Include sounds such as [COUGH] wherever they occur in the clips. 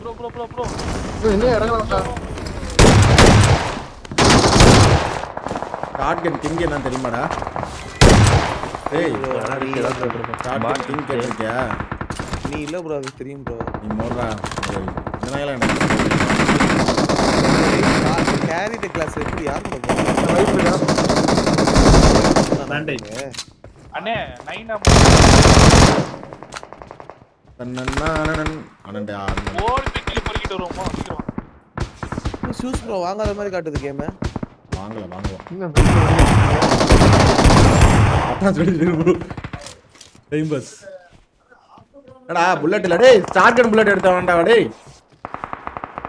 Bro bro bro bro இன்னும் இறங்கலாம் shotgun king என்ன தெரியுமாடா ஏய் ஷாட்கன் கிங் கேட்டிருக்கியா நீ இல்ல ப்ரோ அது தெரியும் ப்ரோ நீ ஏய், இதெல்லாம் எனக்கு கேரி த கிளாஸ் எப்படி யார் கூட Bandage. அண்ணே நைனா தன்னன்னானனன். ஷூஸ் ப்ரோ வாங்காத மாதிரி காட்டுது கேம் வாங்கல வாங்குவோம் அதான் சொல்லிட்டு. Time pass. என்னடா புல்லட் இல்ல டேய் ஷாட்கன் புல்லட் எடுத்த வேண்டாம் டேய்.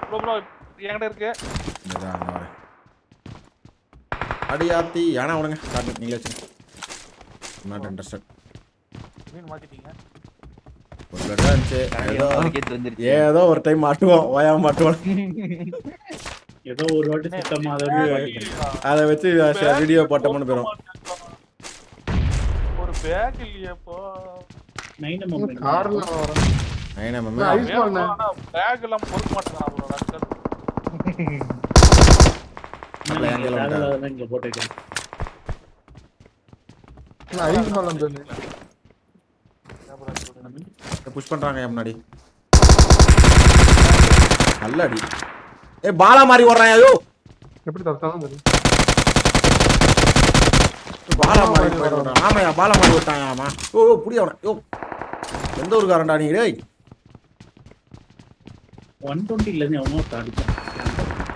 ப்ரோ ப்ரோ என்கிட்ட இருக்கு இதான் நான் வரேன் அடியாத்தி ஏனா விடுங்க ஷாட்கன் நீங்களே வச்சுங்க. நாட் இன்ட்ரெஸ்டட் மீன் மாத்திட்டீங்க. ஒரு இருந்துச்சு. ஏதோ ஒரு டைம் மாட்டுவோம் ஓயாம மாட்டுவோம். ஏதோ ஒரு வாட்டி சுத்தமா அதை வச்சு வீடியோ போட்டோம்னு போயிடும் ஒரு பேக் இல்லையேப்பா. நைன் இன்னும் எம்எம் கார்ல வரேன். நைனா ஐஸ் பண்ண. பேக் எல்லாம் பொறுக்க மாட்டேங்கிறான் ப்ரோ இங்க போட்டுக்கிறேன் ஐஸ் பண்ண சொல்லு புஷ் பண்றாங்க முன்னாடி. நல்ல அடி ஏய் பாலா மாதிரி ஓடுறான் ஐயோ. எப்படி தெரியும். பாலா மாதிரி ஆமாயா பாலா மாதிரி விட்டான் ஆமா. ஓ ஓ, புடி அவன. யோ. எந்த ஊருக்காரன்டா நீ டேய். ஒன் டுவெண்ட்டில இருந்து எவனோ அடிச்சான்.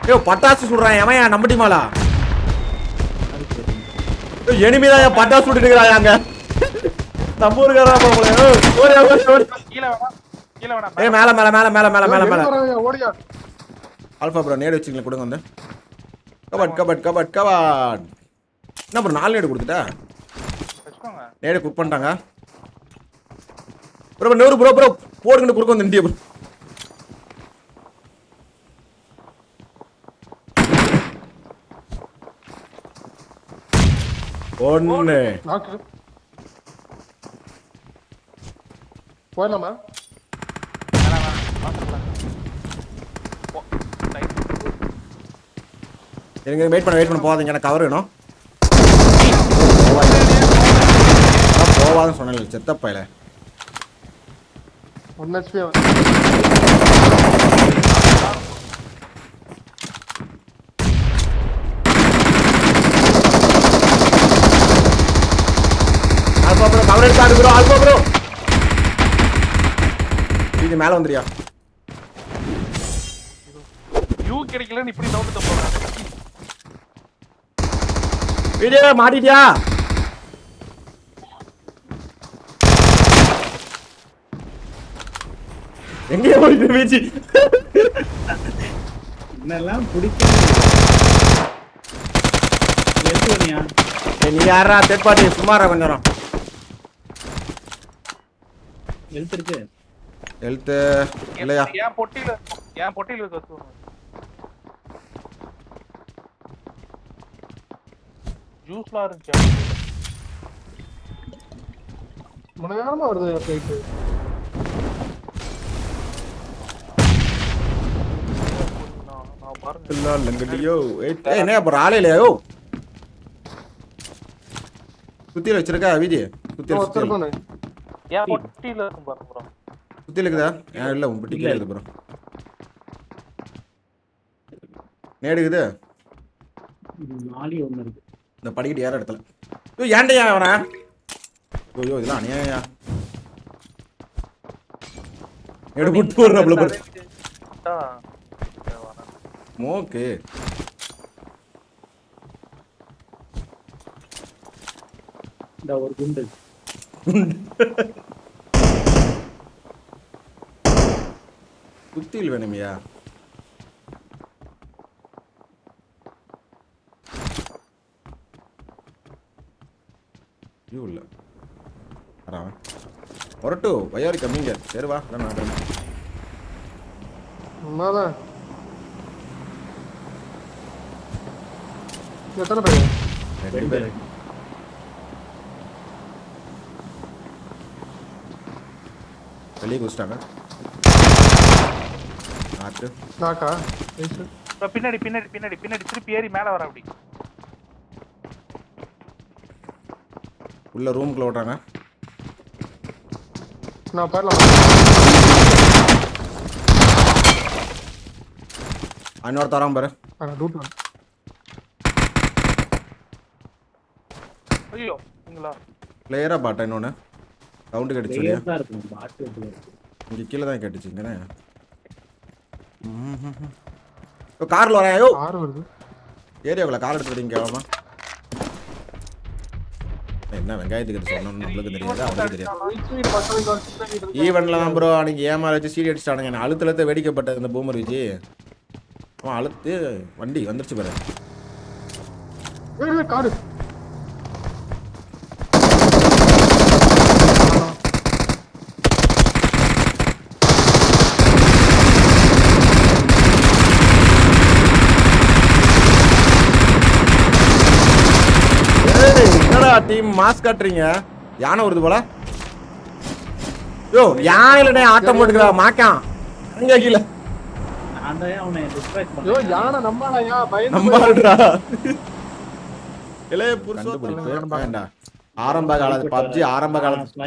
ஐயோ பட்டாசு சுடுறான் எவன் நம்ம டீமாலா. எனிமிதான் பட்டாசு சுட்டுட்டு இருக்கிறாங்க அங்க? நம்ம ஊருக்காரா போல ஓடியா ஓடி ஓடி கீழே வேணா கீழே வேணா ஏய் மேல மேல மேல மேல மேல மேல மேல. ஓடியா. ஆல்பா ப்ரோ நேடு வச்சுங்களேன் கொடுங்க வந்து. கபட் கபட் கபட் கபட். என்ன ப்ரோ நாலு நேடு கொடுத்துட்டா? நேடு குக் பண்ணிட்டாங்க. ப்ரோ ப்ரோ நூறு ப்ரோ ப்ரோ போடுங்கன்னு குறுக்க வந்து இந்தியா ப்ரோ. ஒன்று போயிடலாமா எனக்கு வெயிட் பண்ண வெயிட் பண்ண போகாதீங்க எனக்கு கவர் வேணும் போவாதுன்னு சொன்னேன் செத்தப்பையில one HP alpha pro cover எடுத்தாரு ப்ரோ ஆல்பா ப்ரோ இது மேல வந்துறியா யூ கிடைக்கலன்னு இப்படி நோட்டு போறேன். வீடியோ மாட்டிட்டியா? எங்கேயோ போயிட்டு வீச்சு? என்னெல்லாம் பிடிக்கும் நீ யாரா தேர்ட் பார்ட்டி சும்மாரா கொஞ்ச நேரம். ஹெல்த்து இல்லையா? என் பொட்டியில என் பொட்டியில இருக்க ஜூஸ்லாம் இருந்துச்சு. மணி நேரமா வருது ஃபிளைட்டு நான் நான் பாருங்க இல்ல லங்கடியோ ஏய் ஏய், என்ன அப்புறம் ஆளே இல்லையோ? சுத்தியில வச்சிருக்கா வீதி சுத்தியில சுத்தியில. என் பொட்டியில இருக்கும் பாருங்க ப்ரோ சுத்தியில இருக்குதா ஏன் இல்ல உன் பெட்டிக்கல இருக்குது ப்ரோ நேடுக்குது இருக்கு. இந்த படிக்கட்டு ஏற இடத்துல ஐயோ ஏன்டையா அவனா? ஐயோ இதெல்லாம் அநியாயா நேடு போட்டு போடுறாப்ல பாரு மோக்கு. இந்த ஒரு குண்டு. [LAUGHS] சுத்தியில் வேணுமையா ஐயோ இல்ல. வரான் வரட்டு வயாரி கம்மிங்க சரி வா நான். உண்மைதான் எத்தனை பேர்? ரெண்டு பேர். வெளியே குதிச்சிட்டாங்க. நைஸ் இப்ப பின்னாடி பின்னாடி பின்னாடி பின்னாடி திருப்பி ஏறி மேல வர அப்படி. உள்ள ரூம்குள்ள ஓட்டுறாங்க. நான் போயிடலாம் இன்னொரு தரம் பாரு. டூட் வந்து ஐயோ நீங்களா கிளியரா பாட்டா இன்னொன்று சவுண்டு இருக்கும். இங்கே கீழே தான் கேட்டுச்சு இப்போ காரில் வரேன் ஐயோ ஆறு வருது. ஏரியாவுக்குள்ள கார் எடுத்துட்டு இங்கே வாமா என்ன வெங்காயத்துக்கு சொன்னோம்னு நம்மளுக்கு தெரியாது அவனுக்கு தெரியாது. ஈவெண்ட்ல தான் ப்ரோ அன்னைக்கு ஏமாற வச்சு சீடி அடிச்சிட்டானுங்க? நான் அழுத்து அழுத்த வெடிக்கப்பட்ட இந்த பூமர் வச்சு. அவன் அழுத்து வண்டி வந்துருச்சு பாரு. காரு ஏய், என்னடா டீம் மாஸ் காட்டுறீங்க. யானை வருது போல? யோ யானையிலடே ஆட்டம் போட்டுக்கிறா மாக்கான். அங்க கீழே. யானை பயந்து இளைய புருஷன் ஆரம்ப காலத்து பப்ஜி ஆரம்ப காலத்து.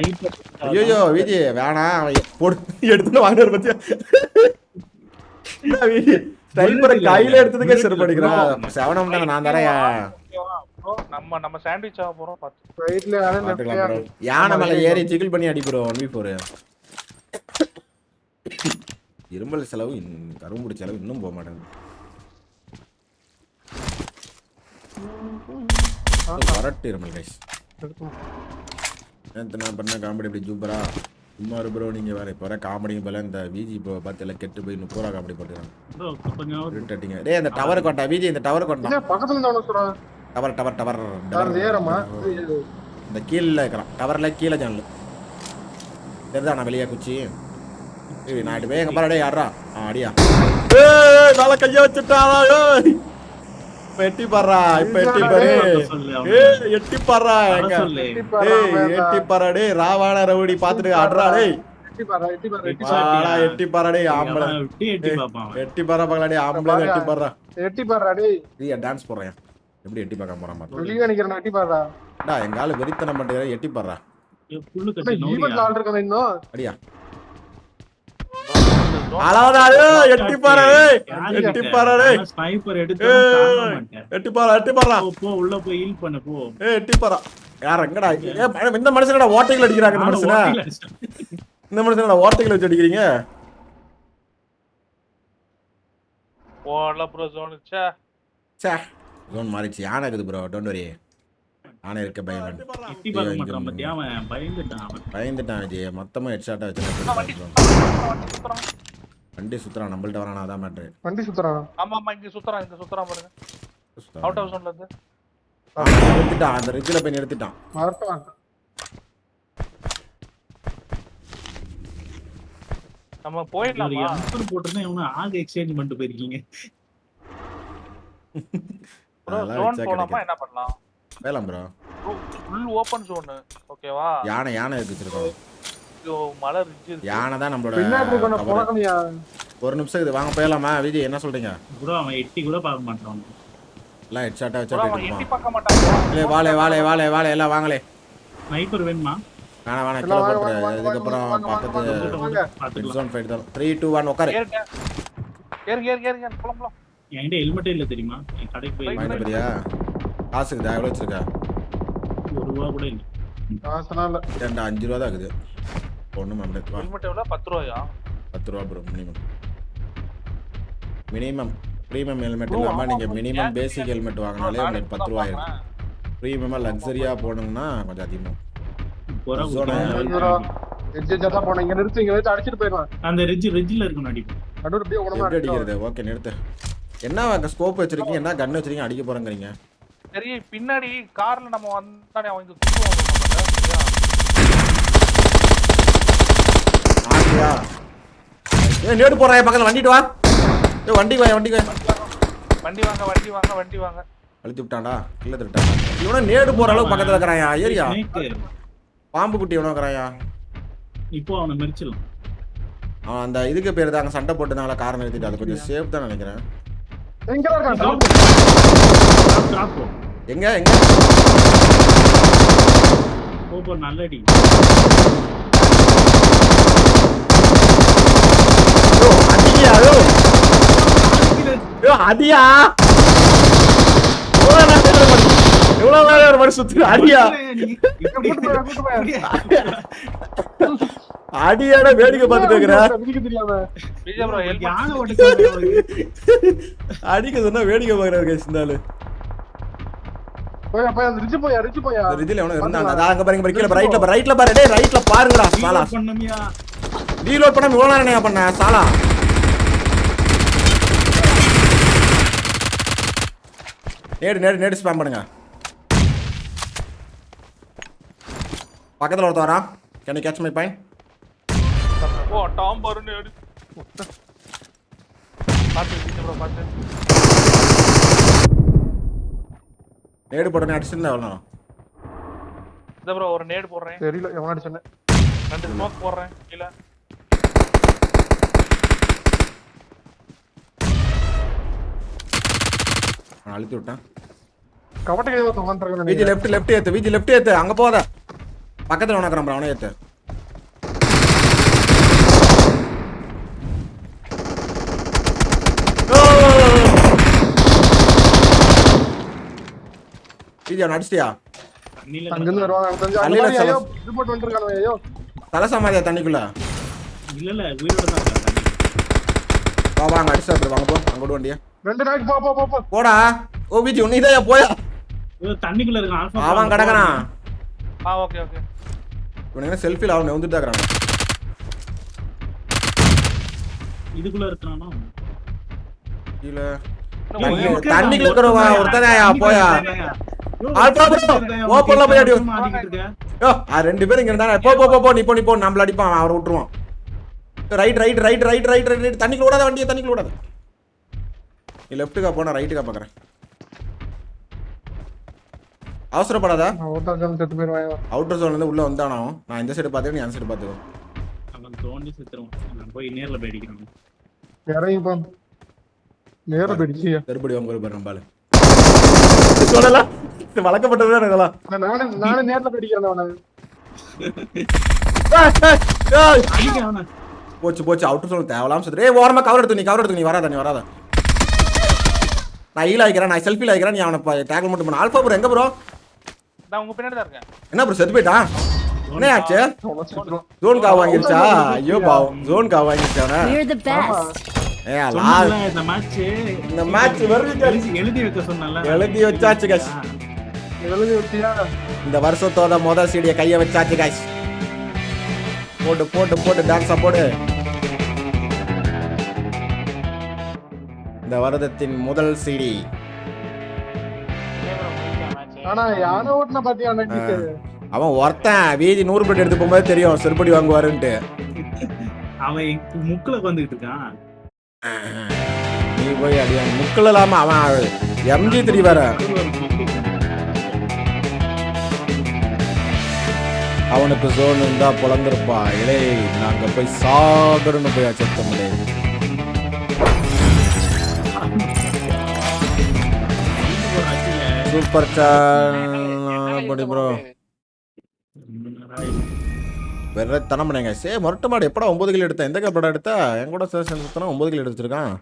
ஐயோ விஜி வேணாம் அவன் எ- போடு. எடுத்துட்டு வாங்கினாரு பத்தியா? [LAUGHS] ஸ்னைப்பரை கையில எடுத்ததுக்கே செருப்பு அடிக்கிறான். செவனம் தானே நான் தரேன். நம்ம நம்ம சாண்ட்விச் ஆக போறோம். பாத்து. ரைட்ல bro. யானை மேல ஏறி ஜிகிள் பண்ணி அடி ப்ரோ ஒன் வி ஃபோர் இரும்பல் செலவு கரும்புடி செலவு இன்னும் போக மாட்டேங்குது. வரட்டு இருமல் கைஸ் நேற்று நான் பண்ண காமெடி இப்படி சூப்பரா சும்மா ப்ரோ நீங்க வேற இப்போ வர காமெடி போல இந்த விஜி இப்போ பார்த்து எல்லாம் கெட்டு போய் முப்பது ரூபா காமெடி இருட்டட்டிங்க. டேய் அந்த டவர் கொண்டா விஜி இந்த டவர் கொண்டா இல்ல பக்கத்துல டவர் டவர் டவர். யார் ஏறமா இந்த கீழே இருக்கிறான் டவர்ல கீழே ஜன்னல். தெரிதா நான் வெளியே குச்சி. ஏய் நான் போய் எங்க பாரு. டேய் யாரா ஆ அடியா. ஏய் நாள கைய வச்சுட்டாரா எட்டி பாறா இப்ப எட்டி பாரு. எட்டி பாறா எங்க? எட்டி பாறா டேய் ராவான ரவுடி பாத்துட்டு அட்றா டேய் எட்டி பாரு எட்டி பாரு எட்டி வாடா எட்டி பாறா டேய் ஆம்பளை. எட்டி பாறா பக்கலா டேய் ஆம்பளை எட்டி பாறா எட்டி பாருடா டேய் நீ டான்ஸ் போடுறேன் எப்படி எட்டி பார்க்க போறான் பாத்து வெளியே நிக்கிறேன் எட்டி பாருடா டா எங்க ஆளு வெறித்தனம் பண்ணிட்டு எட்டி பாறா புல்லு கட்டி ஈவென்ட் நோரியா? ஆள் இருக்கானே இன்னும். அடியா. எட்டி பாறா டேய் எட்டி? பாறா டேய். தாங்க மாட்டேன். எட்டி பாறா எட்டி பாறா போ, உள்ள போய் heal பண்ணு, போ. ஏய் எட்டி பாறா யார் எங்கடா? இந்த மனுஷனடா ஓட்டைகள் அடிக்கிறாங்க இந்த மனுஷனா. இந்த மனுஷனடா ஓட்டைகள் வச்சு அடிக்கிறீங்க. போடல ப்ரோ சே ஜோன் மாறிடுச்சு யானை இருக்குது ப்ரோ டோன்ட் வரி யானை இருக்க பயம் பயந்துட்டான் விஜய். மொத்தமா ஹெட் ஷாட்டா வண்டி வச்சு வண்டி சுத்துறான். நம்மள்ட்ட வரானா அதான் மேட்ரு வண்டி சுத்துறான்? ஆமா ஆமா இங்க சுத்துறான் இங்க சுத்துறான் பாருங்க. அவுட் ஆஃப் ஜோன்ல இருந்து. நிறுத்திட்டான் அந்த ரிச்சில போய் நிறுத்திட்டான். வரட்டும் நம்ம போயிடலாமா? M4 போட்டிருந்தா இவனும் ஆக exchange பண்ணிட்டு போயிருக்கீங்க. [LAUGHS] ப்ரோ அதெல்லாம் ஜோன் வச்சா போலாமா? கிடைக்கும். என்ன பண்ணலாம்? வேலாம் ப்ரோ ஃபுல் ஓபன் ஜோன் ஓகேவா யானை யானை இருக்கு வச்சிருக்கோம். ஐயோ மலை ரிட்ஜ் இருக்கு. யானை தான் நம்மளோட ஒரு நிமிஷம் இது வாங்க போயிடலாமா? விஜய் என்ன சொல்றீங்க? Bro, அவன் எட்டி கூட பார்க்க மாட்டான். எல்லாம் ஹெட் ஷாட்டா வச்சா ப்ரோ எட்டி. பார்க்க மாட்டான். இல்ல வாலே வாலே வாலே வாலே எல்லாம் வாங்களே. Sniper வேணுமா? வேணாம் வேணாம் எல்லாம் கீழே இதுக்கப்புறம் வாங்க, வாங்க, பக்கத்து. பார்த்துக்கலாம். ஜோன் ஃபைட் தான் த்ரீ டூ ஒன் உட்காரு. ஏறுங்க. ஏறு ஏறு ஏறு ஏறு போலாம் போலாம். என்கிட்ட helmet ஏ இல்ல தெரியுமா? என் கடைக்கு போய் வாங்கிட்டு போறியா காசுக்குதா எவ்வளோ வச்சிருக்கா? ஒரு ரூபா கூட இல்ல. இல்ல. ரெண்டு அஞ்சு ரூபா தான் இருக்குது. ஒன்றும் ஐம்பது ரூபா ஹெல்மெட் எவ்வளோ? பத்து ரூபாயா? பத்து ரூபா bro minimum minimum premium helmet நீங்கள் bro, மினிமம் பேசிக் ஹெல்மெட் வாங்கினாலே உங்களுக்கு பத்து ரூபா ஆயிடும். ப்ரீமியமாக லக்ஸரியாக போகணுங்கன்னா கொஞ்சம் அதிகமாக அடிச்சிட்டு போயிடுவான். அந்த ரிட்ஜ் ரிட்ஜ்ல இருக்கணும் அடிப்போம் நடுவுல அப்படியே அடிச்சிடும் அடிக்கிறது? ஓகே நிறுத்து. என்ன அங்கே ஸ்கோப் வச்சிருக்கீங்க? என்ன கன் வச்சிருக்கீங்க? அடிக்க போகிறேங்கிறீங்க சரி பின்னாடி கார்ல நம்ம வந்தானே சரியா? ஆட்டியா ஏ நேடு போகிறான் பக்கத்தில் வண்டிட்டு வா. ஏ வண்டிக்கு வா வண்டிக்கு வா வண்டி வாங்க வண்டி வாங்க வண்டி வாங்க. அழுத்தி விட்டான்டா கீழே திருட்டான் இவனை நேடு போகிற அளவுக்கு பக்கத்தில் இருக்கிறாயா ஏரியா? பாம்பு குட்டி எவனோ இருக்கிறாயா இப்போ அவனை மெரிச்சிடலாம் அந்த இதுக்கு பேர் தாங்க சண்டை போட்டதுனால கார் நிறுத்திட்டு அது கொஞ்சம் சேஃப் தான் நினைக்கிறேன். எங்க இருக்கான் drop. Drop போ. எங்க எங்க? போ, போ, நல்ல அடி யோ, அடியா யோ. யோ அடியா. எவ்வளவு நேரம் ஒரு மணி- எவ்வளவு நேரம் ஒரு மணி சுத்து அடியா. அடியாட வேடிக்கை பார்த்துட்டு இருக்கிற மிதிக்க தெரியாம. விஜய் ப்ரோ ஹெல்ப் யானை ஓட்ட அவனுக்கு. அடிக்க சொன்னா வேடிக்கை பார்க்கறாரு guys இந்த ஆளு. போயா போயா அந்த போயா போயா. எவனோ இருந்தான். அங்க பாருங்க கீழ ரைட்ல ரைட்ல பாரு டேய் ரைட்ல பாருங்கடா சாலா. பண்ணமியா? ரீலோட் பண்ணாம இவ்வளவு நேரம் என்ன பண்ண சாலா? நேடு நேடு நேடு ஸ்பாம் பண்ணுங்க. பக்கத்துல ஒருத்தன் வரான். கேன் கேட்ச் மை பாயிண்ட் ஓ டாம் பருன்னு பாத்து விஜய் ப்ரோ பாத்து. நேடு போட்டனே அடிச்சிருந்தா எவ்வளோ நேரம் இந்த ப்ரோ ஒரு நேடு போடுறேன். தெரியல எவனாடி சொன்னேன் ரெண்டு ஸ்மோக் போடுறேன் கீழ. நான் அழுத்தி விட்டேன். கவட்டை ஒருத்தன் உட்காந்துருக்கான் விஜி லெஃப்ட் லெஃப்ட் ஏத்து விஜி லெஃப்ட் ஏத்து. அங்க போகாத. பக்கத்துல உனக்கு அவனை ஏத்து. அடிச்சிட்டியா தண்ணியில அங்கிருந்து வருவாங்க. எனக்கு தெரிஞ்சு அந்த தண்ணியில மாதிரி செல- ஐயோ இது போட்டு வந்துருக்கானு ஐயோ. தலை சமாதியா தண்ணிக்குள்ள? இல்ல இல்ல உயிரோட தான். வா வாங்க அடிச்சு சாப்பிடு வாங்க போ. அங்க விடு வண்டியா. ரெண்டு நாளைக்கு போ போ போ போடா. ஓ விஜய் உன்னை இதையா போயா? தண்ணிக்குள்ள இருக்கான். ஆல்பா அவன் கிடக்குறான். ஆ ஓகே ஓகே. இவனுக்கு செல்ஃபியில் அவன் வந்துட்டு இருக்கிறான் இதுக்குள்ள இருக்கானோ? கீழே. தண்ணிக்குள்ள இருக்கிறவன் ஒருத்தனையா போயா? ஓப்பன்ல போய் அடி. யோ ஆ, ரெண்டு பேரும் இங்க இருந்தா போ போ போ போ நீ போ நீ போ. நம்மள அடிப்பான் அவரை விட்டுருவான். Right right right right right right right தண்ணிக்குள்ள வண்டியை தண்ணிக்குள்ள விடாத நீ லெஃப்ட்டுக்கா போனா ரைட்டுக்கா பாக்குறேன். அவசரப்படாத. செத்து அவுட்டர் ஜோன்ல இருந்து உள்ள வந்தானோ நான் இந்த சைடு பார்த்துக்கோ நீ அந்த சைடு பார்த்துக்கோ. அவன் தோண்டி செத்துருவான். நான் போய் நேர்ல போய் அடிக்கிறான் இறங்கி போ. நேர போயிடுச்சு தெருப்படி வாங்க ஒரு பாரு. பாலு சொல்லலாம் இது வழக்கப்பட்டதுதான் இதெல்லாம் நானே நானே நேர்ல போயிடிக்கிறேன் அவனை ஏய், ஏய், ஏய். அடிக்க அவனை போச்சு போச்சு அவுட்டர் ஜோன் தேவலாம் சுத்துற ஏய் ஓரமா கவர் எடுத்து நீ கவர் எடுத்து நீ வராத நீ வராத. நான் ஈல ஆயிக்கிறேன் நான் செல்ஃபில ஆயிக்கிறேன் நீ அவனை டேக்கிள் மட்டும் பண்ண. ஆல்பா ப்ரோ எங்க ப்ரோ நான் உங்க பின்னாடி தான் இருக்கேன். என்ன ப்ரோ செத்து போயிட்டான் என்ன ஆச்சு ஜோன் காவ் வாங்கிருச்சா? ஐயோ பாவம். ஜோன் காவ் வாங்கிருச்சா. ஏ இந்த மேட்ச் எழுதி வச்சாச்சு. எழுதி இந்த வருஷத்தோட முதல் சீடிய கைய வச்சாச்சு guys. போட்டு போட்டு போட்டு டான்ஸா போடு. இந்த வருடத்தின் முதல் சிடி. ஆனா யானை ஓட்டுன பாத்தியா அன்னைக்கு அவன் ஒருத்தன் வீதி நூறு பிளேட் எடுத்து போகும்போது தெரியும் செருப்படி வாங்குவாருன்ட்டு. அவன் முக்குல வந்துகிட்டு இருக்கான். நீ போய் அடியா முக்கில் இல்லாம அவன் எம்ஜி த்ரீ வேற. அவனுக்கு சோழன் இருந்தா புலந்திருப்பா இலே நாங்க போய் சாகரன்னு போய் அச்சத்தோம்லே சூப்பர் சார் ப்ரோ வெற தனம் பண்ணுங்க சே மொரட்டு மாடு எப்படா ஒன்பது கிலோ எடுத்தேன்? எந்த கப்படா எடுத்தா? என் கூட சேஷன் சுத்தனா ஒன்பது கிலோ எடுத்துருக்கான்.